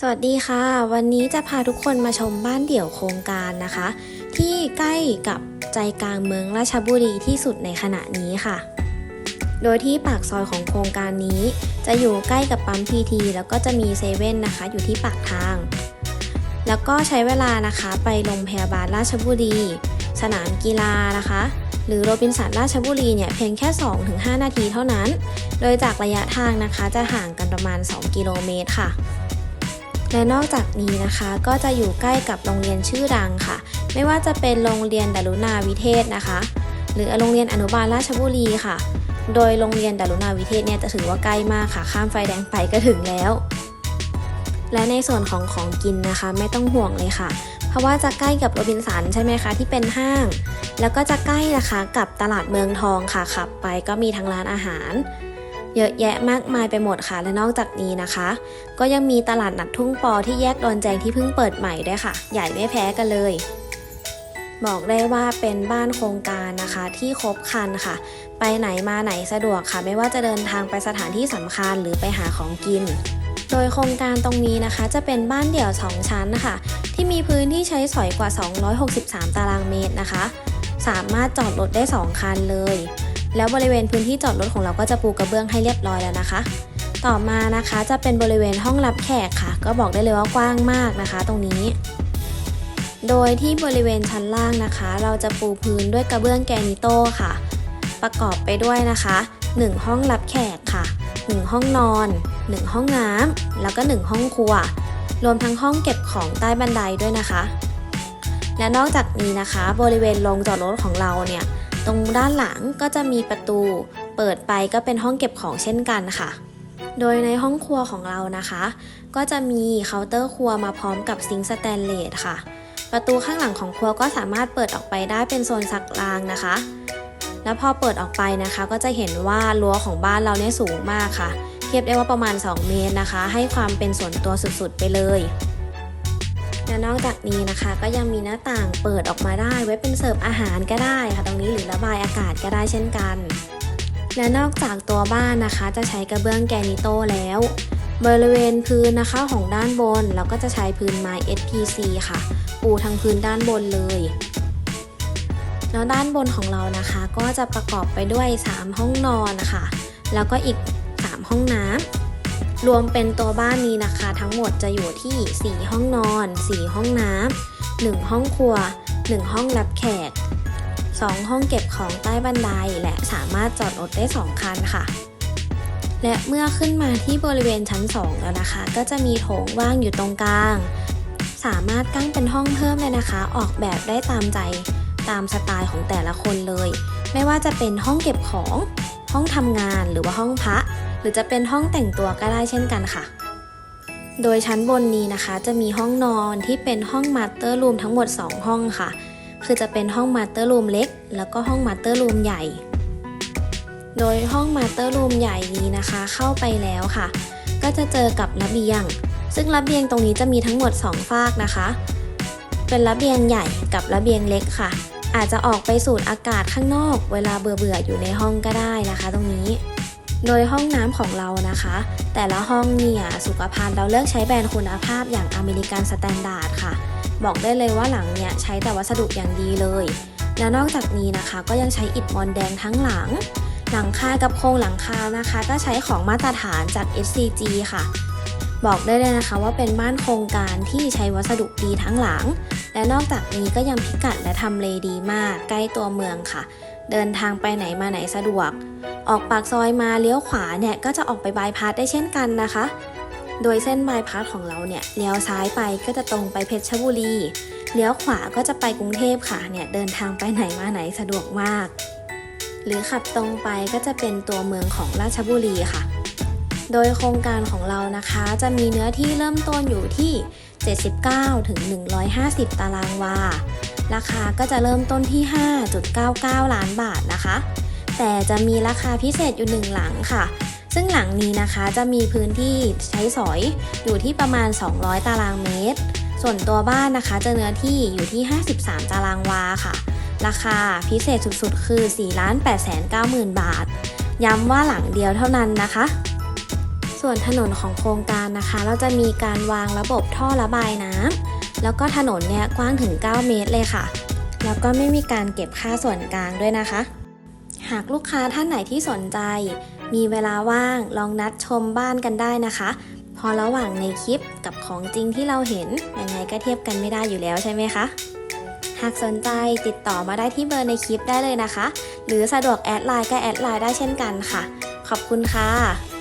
สวัสดีค่ะ วันนี้จะพาทุกคนมาชมบ้านเดี่ยวโครงการนะคะ ที่ใกล้กับใจกลางเมืองราชบุรีที่สุดในขณะนี้ค่ะ โดยที่ปากซอยของโครงการนี้ จะอยู่ใกล้กับปั๊มพีทีแล้วก็จะมีเซเว่นนะคะ อยู่ที่ปากทาง แล้วก็ใช้เวลานะคะไปโรงพยาบาลราชบุรี สนามกีฬานะคะ หรือโรบินสันราชบุรีเนี่ยเพียงแค่ 2-5 นาทีเท่านั้น โดยจากระยะทางนะคะจะห่างกันประมาณ 2 กิโลเมตรค่ะ และนอกจากนี้นะคะก็จะอยู่ใกล้กับโรงเรียนชื่อดังค่ะ ไม่ว่าจะเป็นโรงเรียนดารุณาวิเทศนะคะ หรือโรงเรียนอนุบาลราชบุรีค่ะ โดยโรงเรียนดารุณาวิเทศเนี่ยจะถือว่าใกล้มากค่ะ ข้ามไฟแดงไปก็ถึงแล้ว และในส่วนของของกินนะคะ ไม่ต้องห่วงเลยค่ะ เพราะว่าจะใกล้กับโรบินสันใช่ไหมคะที่เป็นห้าง แล้วก็จะใกล้นะคะกับตลาดเมืองทองค่ะขับไปก็มีทั้งร้านอาหาร เยอะแยะมากมายไปหมดค่ะ และนอกจากนี้นะคะ ก็ยังมีตลาดนัดทุ่งปอที่แยกดอนแจงที่เพิ่งเปิดใหม่ด้วยค่ะ ใหญ่ไม่แพ้กันเลยบอกได้ว่าเป็นบ้านโครงการนะคะที่ครบครันค่ะ ไปไหนมาไหนสะดวกค่ะ ไม่ว่าจะเดินทางไปสถานที่สำคัญหรือไปหาของกิน โดยโครงการตรงนี้นะคะ จะเป็นบ้านเดี่ยว 2 ชั้นนะคะ ที่มีพื้นที่ใช้สอยกว่า 263 ตารางเมตรนะคะ สามารถจอดรถได้ 2 คันเลย แล้วบริเวณพื้นที่จอดรถของเราก็จะปูกระเบื้องให้เรียบร้อยแล้วนะคะ ต่อมานะคะจะเป็นบริเวณห้องรับแขกค่ะ ก็บอกได้เลยว่ากว้างมากนะคะ ตรงนี้ โดยที่บริเวณชั้นล่างนะคะ เราจะปูพื้นด้วยกระเบื้องแกนิโต้ค่ะ ประกอบไปด้วยนะคะ 1 ห้องรับแขกค่ะ 1 ห้องนอน 1 ห้องน้ำแล้วก็ 1 ห้องครัว รวมทั้งห้องเก็บของใต้บันไดด้วยนะคะและนอกจากนี้นะคะ บริเวณโรงจอดรถของเราเนี่ย ตรงด้านหลังก็จะมีประตู เปิดไปก็เป็นห้องเก็บของเช่นกันค่ะ โดยในห้องครัวของเรานะคะ ก็จะมีเคาน์เตอร์ครัวมาพร้อมกับซิงค์สแตนเลสค่ะ ประตูข้างหลังของครัวก็สามารถเปิดออกไปได้เป็นโซนซักล้างนะคะ แล้วพอเปิดออกไปนะคะ ก็จะเห็นว่ารั้วของบ้านเราเนี่ยสูงมากค่ะ เทียบได้ว่าประมาณ 2 เมตรนะคะ ให้ความเป็นส่วนตัวสุดๆไปเลย และนอกจากนี้นะคะก็ยังมีหน้าต่างเปิดออกมาได้ ไว้เป็นเสิร์ฟอาหารก็ได้ค่ะตรงนี้หรือระบายอากาศก็ได้เช่นกัน และนอกจากตัวบ้านนะคะ จะใช้กระเบื้องแกนิโต้แล้ว บริเวณพื้นนะคะของด้านบนเราก็จะใช้พื้นไม้ SPC ค่ะ ปูทั้งพื้นด้านบนเลยแล้วด้านบนของเรานะคะ ก็จะประกอบไปด้วย 3 ห้องนอนนะคะ แล้วก็อีก 3 ห้องน้ำ รวมเป็นตัวบ้านนี้นะคะ ทั้งหมดจะอยู่ที่ 4 ห้องนอน 4 ห้องน้ำ1ห้องครัว 1 ห้องรับแขก 2 ห้องเก็บของใต้บันไดและสามารถจอดรถได้ 2 คันค่ะ และเมื่อขึ้นมาที่บริเวณชั้น 2 แล้วนะคะ ก็จะมีโถงว่างอยู่ตรงกลาง สามารถกั้งเป็นห้องเพิ่มเลยนะคะ ออกแบบได้ตามใจตามสไตล์ของแต่ละคนเลย ไม่ว่าจะเป็นห้องเก็บของ ห้องทำงานหรือว่าห้องพระ รือจะเป็นห้องแต่งตัวก็ได้เช่นกันค่ะ โดยชั้นบนนี้นะคะจะมีห้องนอนที่เป็นห้องมาสเตอร์รูมทั้งหมด 2 ห้องค่ะ คือจะเป็นห้องมาสเตอร์รูมเล็ก แล้วก็ห้องมาสเตอร์รูมใหญ่ โดยห้องมาสเตอร์รูมใหญ่นี้นะคะ เข้าไปแล้วค่ะ ก็จะเจอกับระเบียง ซึ่งระเบียงตรงนี้จะมีทั้งหมด2ฝากนะคะ เป็นระเบียงใหญ่กับระเบียงเล็กค่ะอาจจะออกไปสูดอากาศข้างนอก เวลาเบื่อๆอยู่ในห้องก็ได้นะคะ ตรงนี้ โดยห้องน้ำของเรานะคะ แต่ละห้องเนี่ยสุขภัณฑ์เราเลือกใช้แบรนด์คุณภาพอย่างอเมริกันสแตนดาร์ดค่ะ บอกได้เลยว่าหลังเนี่ยใช้แต่วัสดุอย่างดีเลย แล้วนอกจากนี้นะคะก็ยังใช้อิฐมอนแดงทั้งหลัง หลังคากับโครงหลังคานะคะ ก็ใช้ของมาตรฐานจาก SCG ค่ะ บอกได้เลยนะคะว่าเป็นบ้านโครงการที่ใช้วัสดุดีทั้งหลัง และนอกจากนี้ก็ยังพิกัดและทำเลดีมาก ใกล้ตัวเมืองค่ะ เดินทางไปไหนมาไหนสะดวก ออกปากซอยมาเลี้ยวขวาเนี่ยก็จะออกไปบายพาสได้เช่นกันนะคะ โดยเส้นบายพาสของเราเนี่ยเลี้ยวซ้ายไปก็จะตรงไปเพชรบุรี เลี้ยวขวาก็จะไปกรุงเทพค่ะเนี่ยเดินทางไปไหนมาไหนสะดวกมาก หรือขับตรงไปก็จะเป็นตัวเมืองของราชบุรีค่ะ โดยโครงการของเรานะคะ จะมีเนื้อที่เริ่มต้นอยู่ที่ 79 ถึง 150 ตารางวา ราคาก็จะเริ่มต้นที่ 5.99 ล้านบาทนะคะ แต่จะมีราคาพิเศษอยู่หนึ่งหลังค่ะ ซึ่งหลังนี้นะคะจะมีพื้นที่ใช้สอยอยู่ที่ประมาณ 200 ตารางเมตร ส่วนตัวบ้านนะคะจะเนื้อที่อยู่ที่ 53 ตารางวาค่ะ ราคาพิเศษสุดๆ คือ 4 8 9 0 0 0 0 บาท ย้ำว่าหลังเดียวเท่านั้นนะคะ ส่วนถนนของโครงการนะคะ เราจะมีการวางระบบท่อระบายน้ำแล้วก็ถนนเนี่ยกว้างถึง 9 เมตรเลยค่ะ แล้วก็ไม่มีการเก็บค่าส่วนกลางด้วยนะคะ หากลูกค้าท่านไหนที่สนใจ มีเวลาว่างลองนัดชมบ้านกันได้นะคะ พอระหว่างในคลิปกับของจริงที่เราเห็นยังไงก็เทียบกันไม่ได้อยู่แล้วใช่ไหมคะหากสนใจติดต่อมาได้ที่เบอร์ในคลิปได้เลยนะคะ หรือสะดวกแอดไลน์ก็แอดไลน์ได้เช่นกันค่ะ ขอบคุณค่ะ